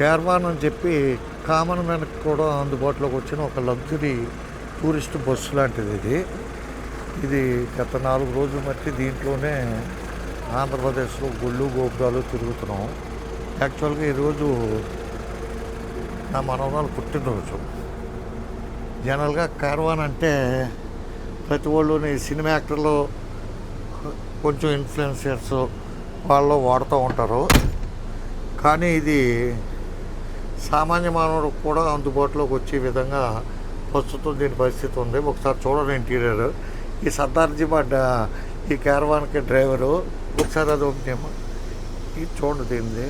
కేర్వాన్ అని చెప్పి కామన్ మ్యాన్కి కూడా అందుబాటులోకి వచ్చిన ఒక లగ్జరీ టూరిస్ట్ బస్సు లాంటిది ఇది. ఇది గత నాలుగు రోజులు బట్టి దీంట్లోనే ఆంధ్రప్రదేశ్లో గుళ్ళు గోపురాలు తిరుగుతున్నాం. యాక్చువల్గా ఈరోజు నా మనవరాలు పుట్టినరోజు. జనరల్గా కార్వాన్ అంటే ప్రతి వాళ్ళని సినిమా యాక్టర్లు కొంచెం ఇన్ఫ్లుయెన్సర్స్ వాళ్ళు వాడుతూ ఉంటారు. కానీ ఇది సామాన్య మానవుడికి కూడా అందుబాటులోకి వచ్చే విధంగా ప్రస్తుతం దీని పరిస్థితి ఉంది. ఒకసారి చూడండి ఇంటీరియర్. ఈ సర్దార్జీ పడ్డ ఈ క్యారవాన్కి డ్రైవరు. ఒకసారి అది ఓపెన్ ఇది చూడండి దీనిది.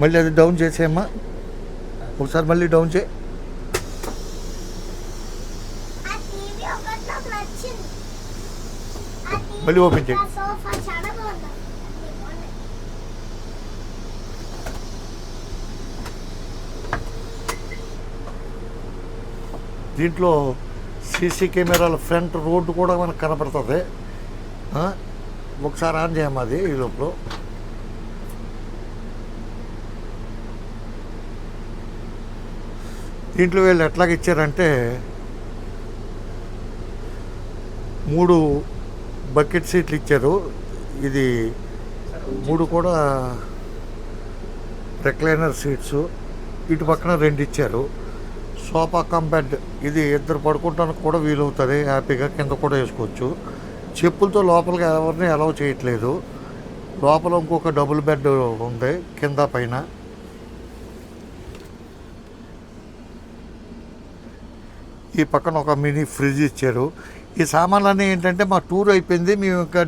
మళ్ళీ అది డౌన్ చేసేయమ్మా. ఒకసారి మళ్ళీ డౌన్ చేయి. మళ్ళీ ఓపెన్ చేయి. దీంట్లో సీసీ కెమెరాల ఫ్రంట్ రోడ్డు కూడా మనకు కనపడుతుంది? ఒకసారి ఆన్ చేయమ్మా అది ఈ లోపల దీంట్లో వీళ్ళు ఎట్లాగ ఇచ్చారంటే మూడు బకెట్ సీట్లు ఇచ్చారు. ఇది మూడు కూడా రెక్లైనర్ సీట్స్ ఇటు పక్కన రెండు ఇచ్చారు. Sofa cum bed. ఇది ఇద్దరు పడుకోవడానికి కూడా వీలవుతుంది. హ్యాపీగా కింద కూడా వేసుకోవచ్చు. చెప్పులతో లోపలికి ఎవరిని అలౌ చేయట్లేదు. లోపల ఇంకొక డబుల్ బెడ్ ఉంది కింద పైన. ఈ పక్కన ఒక మినీ ఫ్రిడ్జ్ ఇచ్చారు. ఈ సామాన్లన్నీ ఏంటంటే మా టూర్ అయిపోయింది మేము ఇంకా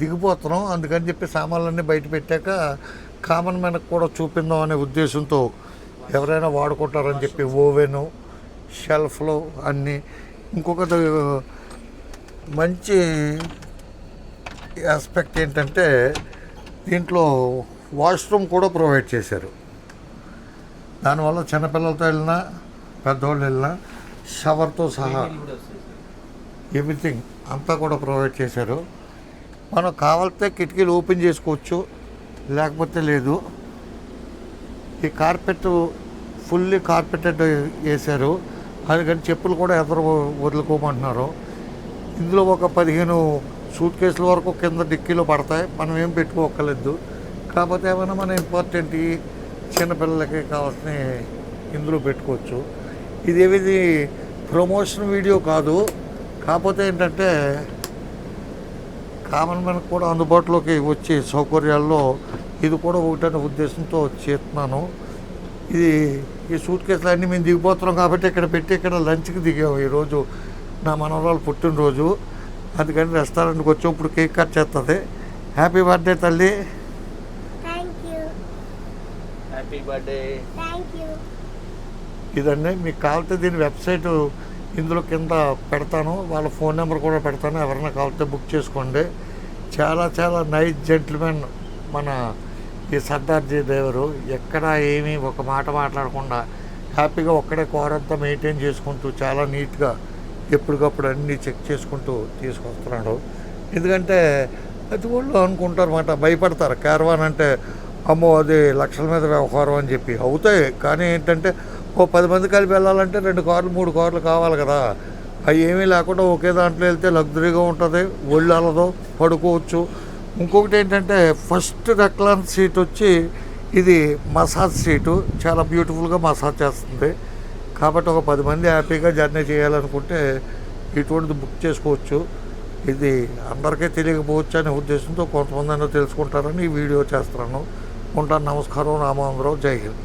దిగిపోతున్నాం. అందుకని చెప్పి సామాన్లన్నీ బయట పెట్టాక కామన్ మ్యాన్కి కూడా చూపిందాం అనే ఉద్దేశంతో ఎవరైనా వాడుకుంటారని చెప్పి ఓవెను షెల్ఫ్లు అన్నీ. ఇంకొకటి మంచి ఆస్పెక్ట్ ఏంటంటే దీంట్లో వాష్రూమ్ కూడా ప్రొవైడ్ చేశారు. దానివల్ల చిన్నపిల్లలతో వెళ్ళినా పెద్దవాళ్ళు వెళ్ళినా షవర్తో సహా. ఎవ్రీథింగ్ అంతా కూడా ప్రొవైడ్ చేశారు. మనం కావాలితే కిటికీలు ఓపెన్ చేసుకోవచ్చు లేకపోతే లేదు. ఈ కార్పెట్ ఫుల్లీ కార్పెటెడ్ వేశారు. అందుకని చెప్పులు కూడా ఎదురు వదులుకోమంటున్నారు. ఇందులో ఒక పదిహేను సూట్ కేసుల వరకు కింద డిక్కీలో పడతాయి. మనం ఏం పెట్టుకోకలేదు కాకపోతే ఏమైనా మన ఇంపార్టెంట్ చిన్నపిల్లలకి కావాల్సిన ఇందులో పెట్టుకోవచ్చు. ఇది ఏది ప్రమోషన్ వీడియో కాదు. కాకపోతే ఏంటంటే కామన్ మ్యాన్కి కూడా అందుబాటులోకి వచ్చే సౌకర్యాల్లో ఇది కూడా ఒకటనే ఉద్దేశంతో చేస్తున్నాను. ఇది ఈ సూట్ కేసులు అన్నీ మేము దిగిపోతున్నాం కాబట్టి ఇక్కడ పెట్టి ఇక్కడ లంచ్కి దిగాము ఈరోజు. నా మనవరాలు పుట్టినరోజు. అందుకని రెస్టారెంట్కి వచ్చి ఇప్పుడు కేక్ కట్ చేస్తుంది హ్యాపీ బర్త్డే తల్లి. హ్యాపీ బర్త్డే ఇదండి మీకు కావాలితే దీని వెబ్సైట్ ఇందులో కింద పెడతాను. వాళ్ళ ఫోన్ నెంబర్ కూడా పెడతాను. ఎవరైనా కావాలంటే బుక్ చేసుకోండి. చాలా చాలా నైస్ జెంట్మెన్ మన ఈ సర్దార్జీ దేవరు. ఎక్కడ ఏమీ ఒక మాట మాట్లాడకుండా హ్యాపీగా ఒక్కడే కోరంతా మెయింటైన్ చేసుకుంటూ చాలా నీట్గా ఎప్పటికప్పుడు అన్నీ చెక్ చేసుకుంటూ తీసుకొస్తున్నాడు. ఎందుకంటే ప్రతి వాళ్ళు అనుకుంటారు అన్నమాట భయపడతారు. క్యారవాన్ అంటే అమ్మో అది లక్షల మీద వ్యవహారం అని చెప్పి. అవుతాయి. కానీ ఏంటంటే ఓ పది మంది కలిపి వెళ్ళాలంటే రెండు కార్లు మూడు కార్లు కావాలి కదా. అవి ఏమీ లేకుండా ఒకే దాంట్లో వెళ్తే లగ్జరీగా ఉంటుంది ఒళ్ళు అలదు పడుకోవచ్చు. ఇంకొకటి ఏంటంటే ఫస్ట్ రెక్లాన్ సీట్ వచ్చి ఇది మసాజ్ సీటు చాలా బ్యూటిఫుల్గా మసాజ్ చేస్తుంది. కాబట్టి ఒక పది మంది హ్యాపీగా జర్నీ చేయాలనుకుంటే ఇటువంటిది బుక్ చేసుకోవచ్చు. ఇది అందరికీ తెలియకపోవచ్చు అనే ఉద్దేశంతో కొంతమంది అయినా తెలుసుకుంటారని ఈ వీడియో చేస్తున్నాను. ఉంటాను నమస్కారం రామాంధ్రరావు జై హింద్.